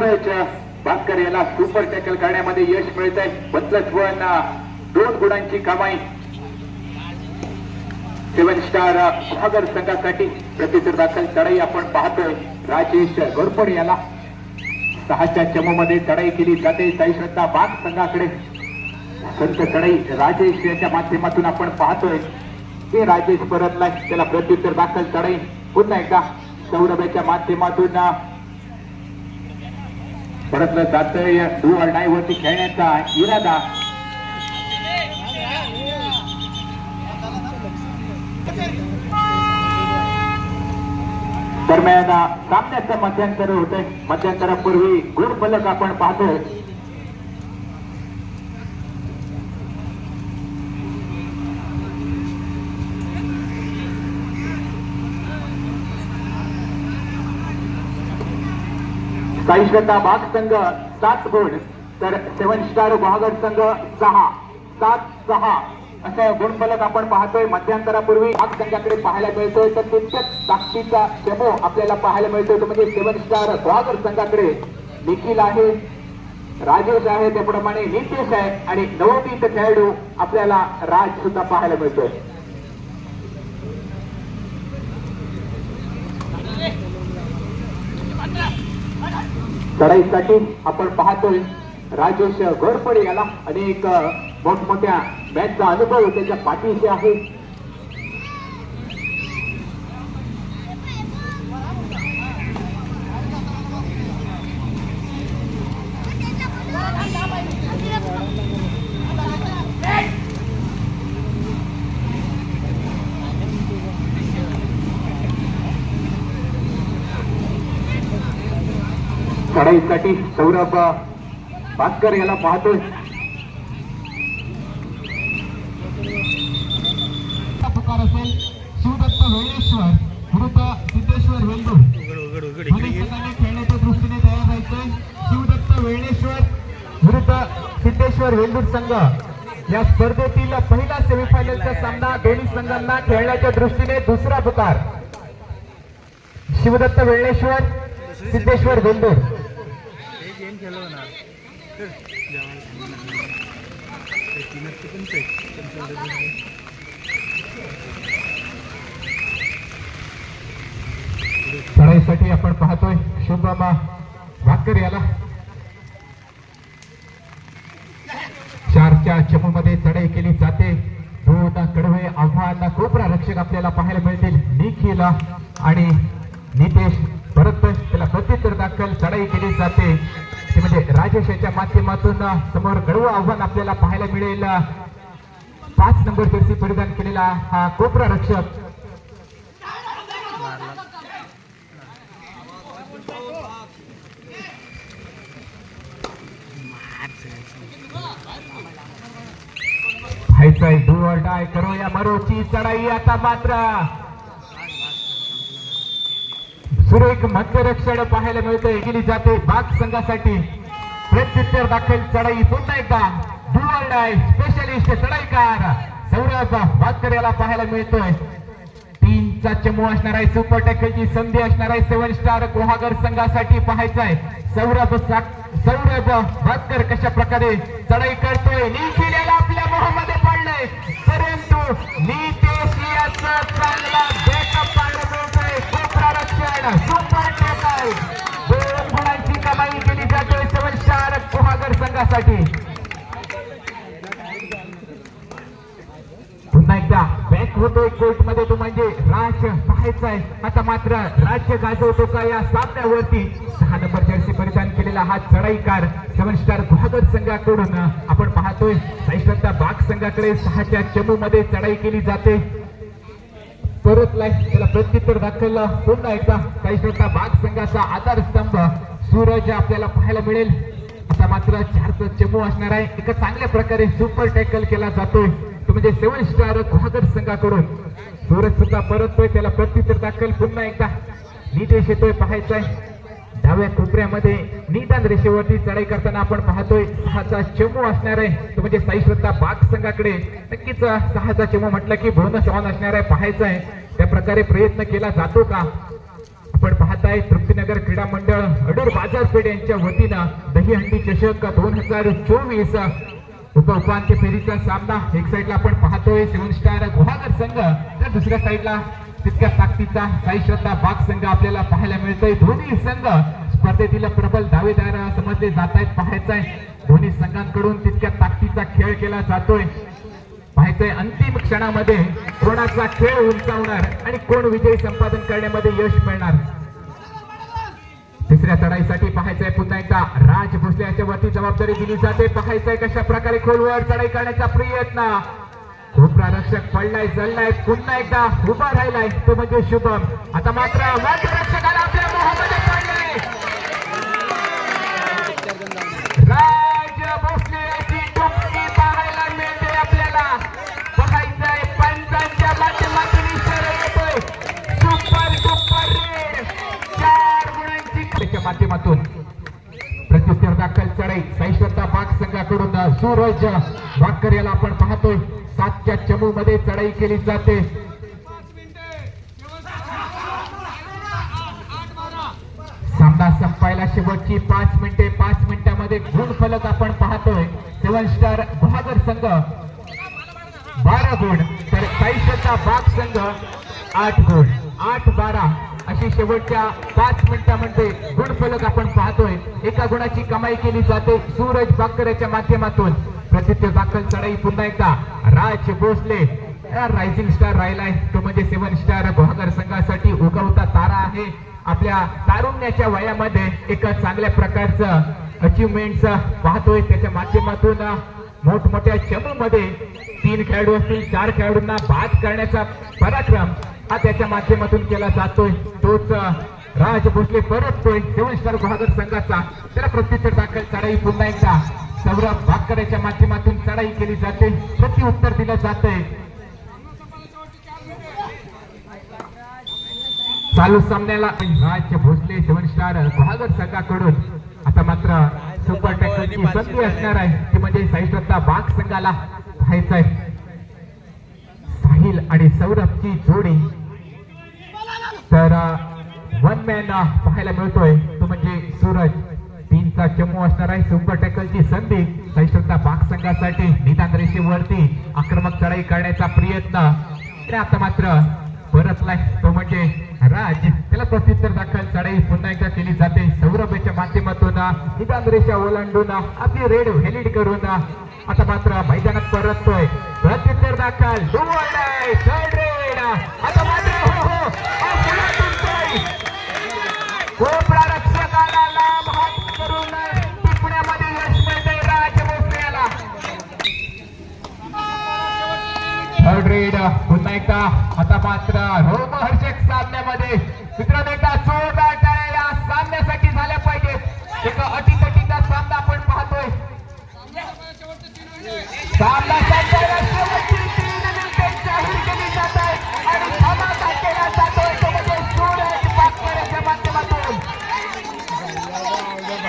सूरज भास्कर याला super tackle करण्यामध्ये यश मिळत आहे बदलत दोन गुणांची कमाई. सेवन स्टार भागर संघासाठी प्रतितर दाखल चढाई आपण पाहतोय. राजेश घोरपडे याला. सहाच्या चमू मध्ये चढाई केली जाते. साई श्रद्धा बाग संघाकडे. संत चढाई राजेश याच्या माध्यमातून आपण पाहतोय. की राजेश परतलाय. त्याला प्रत्युत्तर दाखल चढाई. पुन्हा एकदा सौरभ्याच्या माध्यमातून परतलं जातं या डू ऑर डाय वरती खेळण्याचा इरादा. दरम्यान सामन्याचं मध्यंतर होतंय. मध्यंतरापूर्वी गुण फलक आपण पाहतोय. साई भाग बाग संघ सात गुण तर सेवन स्टार गुहागर संघ सहा. सात सहा. असं गुणफलक आपण पाहतोय. मध्यंतरापूर्वी बाग संघाकडे पाहायला मिळतोय. तर तितक्याच ताकदीचा चमो आपल्याला पाहायला मिळतोय. तो म्हणजे सेवन स्टार गुहागर संघाकडे निखिल आहे राजेश आहे त्याप्रमाणे नितेश आहे आणि नवोदित खेळाडू आपल्याला राज सुद्धा पाहायला मिळतोय. लढाईसाठी आपण पाहतोय राजेश घोरपडे याला अनेक मोठमोठ्या मॅचचा अनुभव त्याच्या पाठीशी आहे. चढाईसाठी सौरभ भास्कर याला पाहतोय असेल शिवदत्त वेळेश्वर सिद्धेश्वर वेल्लूर खेळण्याच्या दृष्टीने तयार शिवदत्त वेळेश्वर सिद्धेश्वर संघ या स्पर्धेतील पहिला सेमीफायनलचा सामना दोन्ही संघांना खेळण्याच्या दृष्टीने दुसरा प्रकार शिवदत्त वेळेश्वर सिद्धेश्वर गेम खेळलो ना तर नक्की वेल्लूर चढाईसाठी आपण पाहतोय शुभमा भाकर याला. चारच्या चमूमध्ये चढाई केली जाते. दोन कडवे आव्हान कोपरा रक्षक आपल्याला पाहायला मिळतील. निखिल आणि नितेश परत त्याला प्रत्युत्तर दाखल चढाई केली जाते. म्हणजे राजेश याच्या माध्यमातून समोर गडव आव्हान आपल्याला पाहायला मिळेल. पाच नंबर जर्सी परिधान केलेला हा कोपरा रक्षक. हायचाय डाय करो या मरोची चढाई आता मात्र. सुरेख मध्यरक्षण पाहायला मिळते केली जाते बाग संघासाठी. प्रत्युत्तर दाखल चढाई पुन्हा एकदा. डू ऑर स्पेशलिस्ट चढाईकार. सौरभ भास्कर याला पाहायला मिळतोय. तीनचा चमू असणार आहे सुपर टॅकलची संधी असणार आहे. सेवन स्टार गुहागर संघासाठी पाहायचा आहे सौरभ सौरभ भास्कर कशा प्रकारे चढाई करतोय? निखिल आपल्या मोहमध्ये पडलंय. परंतु नितेश याचा चांगला कोर्टमध्ये तो म्हणजे राज आहे. आता मात्र राज्य गाजवतो का या सामन्यावरती? सहा नंबर जर्सी परिधान केलेला हा चढाईकार सेवन स्टार गुहागर संघाकडून आपण पाहतोय. साईश्रद्धा बाग संघाकडे सहाच्या चमू मध्ये चढाई केली जाते. परत लाईफ त्याला प्रत्युत्तर दाखल पुन्हा एकदा साईश्रद्धा बाग संघाचा आधारस्तंभ सूरज आपल्याला पाहायला मिळेल. आता मात्र चारचा चमू असणार आहे. एका चांगल्या प्रकारे सुपर टॅकल केला जातोय. म्हणजे सेवन स्टार गुहागर संघाकडून सूरज सुद्धा परततोय. त्याला प्रत्युत्तर दाखल पुन्हा एकदा. नितेश येतोय पाहायचाय डाव्या कोपऱ्यामध्ये निदान रेषेवरती चढाई करताना आपण पाहतोय सहाचा चमू असणार आहे. तो म्हणजे साई श्रद्धा बाग संघाकडे. नक्कीच सहाचा चमू म्हटलं की बोनस ऑन असणार आहे पाहायचं आहे. त्या प्रकारे प्रयत्न केला जातो का? आपण पाहताय तृप्तीनगर क्रीडा मंडळ अडूर बाजारपेठ यांच्या वतीनं दहीहंडी चषक दोन हजार चोवीस उपउपांत्य फेरीचा सामना. एक साईडला आपण पाहतोय सेवन स्टार गुहागर संघ. तर दुसऱ्या साईडला तितक्या ताकदीचा साई श्रद्धा बाग संघ आपल्याला पाहायला मिळतोय. दोन्ही संघ स्पर्धेतील प्रबल दावेदार समजले जात आहेत पाहायचंय. दोन्ही संघांकडून तितक्या ताकदीचा खेळ केला जातोय. पाहायचंय अंतिम क्षणामध्ये कोणाचा खेळ उंचावणार आणि कोण विजयी संपादन करण्यामध्ये यश मिळणार. दुसऱ्या चढाईसाठी पाहायचंय पुन्हा एकदा. राज भोसले याच्या वरती जबाबदारी दिली जाते. पाहायचंय कशा प्रकारे खोलवर चढाई करण्याचा प्रयत्न. खूप रक्षक पडलाय जळलाय. पुन्हा एकदा उभा राहिलाय. तो म्हणजे शुभम. आता मात्र रक्षकाला सूरज. भाकर याला आपण पाहतोय सातच्या चमू मध्ये चढाई केली जाते. सामना संपायला शेवटची पाच मिनिटे पाच मिनिटांमध्ये गुण फलक आपण पाहतोय. सेवन स्टार बहादर संघ. बारा गुण तर काही बाग संघ आठ गुण. आठ बारा. अशी शेवटच्या पाच मिनिटांमध्ये गुणफलक आपण पाहतोय. एका गुणाची कमाई केली जाते सूरज बाकर याच्या माध्यमातून. प्रसिद्ध दाखल चढाई पुन्हा एकदा. राज भोसले. रायझिंग स्टार राहिलाय तो म्हणजे सेवन स्टार बहादर संघासाठी उगवता तारा आहे. आपल्या तारुण्याच्या वयामध्ये एका चांगल्या प्रकारचं अचिव्हमेंट पाहतोय. त्याच्या माध्यमातून मोठमोठ्या चमूमध्ये तीन खेळाडू असतील चार खेळाडूंना बाद करण्याचा पराक्रम हा त्याच्या माध्यमातून केला जातोय. तोच राज भोसले परततोय सेवन स्टार संघाचा. त्याला प्रत्युत्तर दाखल चढाई पुन्हा एकदा. सौरभ भाकरेच्या माध्यमातून चढाई केली जाते. प्रत्युत्तर दिलं जातंय. चालू सामन्याला राज भोसले सेवन स्टार बहादर संघाकडून. आता मात्र सुपर टॅकलची संधी असणार आहे. ती म्हणजे साईश्रद्धा बाग संघाला पाहायचंय. साहिल आणि सौरभची जोडी तर वन मॅन पाहायला मिळतोय. तो म्हणजे सूरज. तीनचा चमू असणार आहे. सुपर टॅकलची संधी. सहिष्णुता भाग संघासाठी निदान रेषेवरती आक्रमक चढाई करण्याचा प्रयत्न. आता मात्र परतलाय तो म्हणजे राज. त्याला प्रत्युत्तर दाखल चढाई पुन्हा एकदा केली जाते. सौरभाच्या माध्यमातून निदान रेषा ओलांडून आपली रेड व्हॅलिड करून आता मात्र मैदानात परततोय. प्रत्युत्तर दाखल. आता मात्र पुन्हा एकदा आता मात्र रोमहर्षक सामन्यामध्ये मित्रांनो एकदा जोरदार टाळ्या या सामन्यासाठी झाल्या पाहिजेत एका अटीतटीचा सामना आपण पाहतोय सामना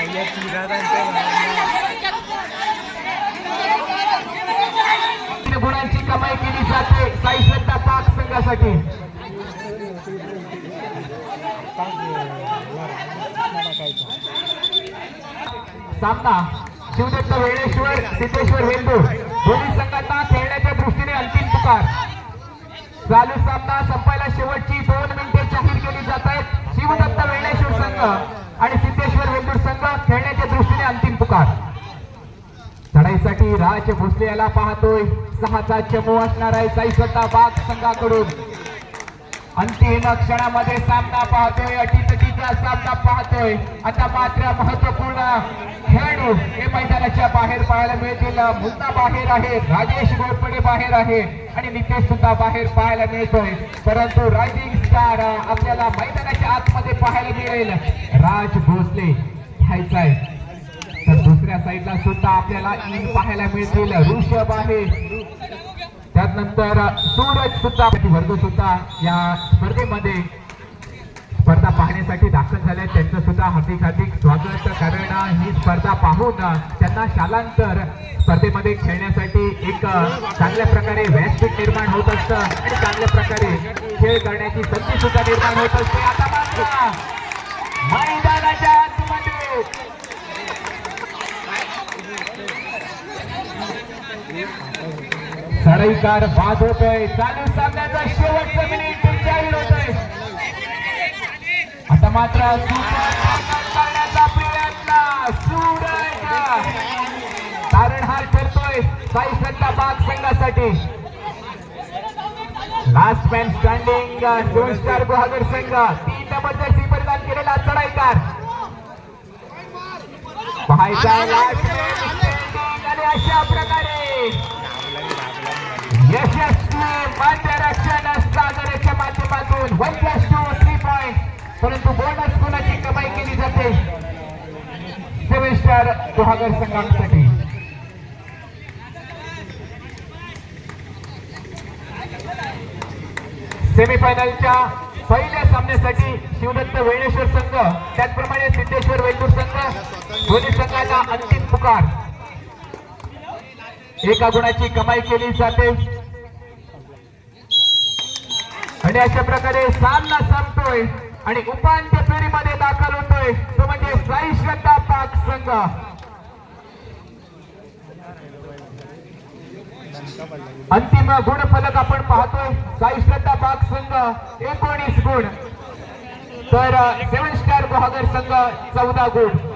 caía tirada entre गुणांची कमाई केली जाते. साई श्रद्धा पाक संघासाठी. सामना शिवदत्त वेळेश्वर सिद्धेश्वर वेंदू दोन्ही संघांना खेळण्याच्या दृष्टीने अंतिम पुकार. चालू सामना संपायला शेवटची दोन मिनिटे जाहीर केली जात आहेत. शिवदत्त वेळेश्वर संघ आणि सिद्धेश्वर वेंदूर संघ खेळण्याच्या दृष्टीने अंतिम पुकार. चढाईसाठी राज भोसले याला पाहतोय. सहाचा चमू असणार आहे. साई स्वतः बाग संघाकडून. अंतिम क्षणामध्ये सामना पाहतोय अटीतटी अटीतटीचा सामना पाहतोय. आता मात्र महत्त्वपूर्ण खेळाडू हे मैदानाच्या बाहेर पाहायला मिळतील. मुन्ना बाहेर आहे. राजेश गोडपडे बाहेर आहे. आणि नितेश सुद्धा बाहेर पाहायला मिळतोय. परंतु रायझिंग स्टार आपल्याला मैदानाच्या आतमध्ये पाहायला मिळेल. राज भोसले घ्यायचाय तर दुसऱ्या साईडला सुद्धा आपल्याला इन पाहायला मिळतील. ऋषभ आहे. त्यानंतर सूरज सुद्धा वर्ग सुद्धा या स्पर्धेमध्ये स्पर्धा पाहण्यासाठी दाखल झाले. त्यांचं सुद्धा हार्दिक हार्दिक स्वागत. कारण ही स्पर्धा पाहून त्यांना शालांतर स्पर्धेमध्ये खेळण्यासाठी एक चांगल्या प्रकारे व्यासपीठ निर्माण होत असतं आणि चांगल्या प्रकारे खेळ करण्याची संधी सुद्धा निर्माण होत असते. आता मैदानाच्या सराईकार बाद होतोय चालू सामन्याचा शेवटचा मिनिट होत आहे आता मात्र करण्याचा प्रयत्न सूरज तारणहार करतोय साई सत्ता बाग संघासाठी. लास्ट मॅन स्टँडिंग दोन स्टार बहादूर संघ. तीन नंबर जर्सी परिधान केलेला चढाईकार. पाहायचा आणि अशा प्रकारे यशस्वी माध्यरक्षण सागराच्या माध्यमातून one plus two three point परंतु बोनस गुणाची कमाई केली जाते? सेव्हन स्टार गुहागर संघासाठी. सेमीफायनलच्या पहिल्या सामन्यासाठी शिवदत्त वेळेश्वर संघ त्याचप्रमाणे सिद्धेश्वर वेलूर संघ दोन्ही संघाला अंतिम पुकार. एका गुणाची कमाई केली जाते. आणि अशा प्रकारे सामना संपतोय. आणि उपांत्य फेरीमध्ये दाखल होतोय. तो म्हणजे साई श्रद्धा पाक संघ. अंतिम गुणफलक आपण पाहतोय. साई श्रद्धा पाक संघ एकोणीस गुण. तर सेवन स्टार गुहागर संघ चौदा गुण.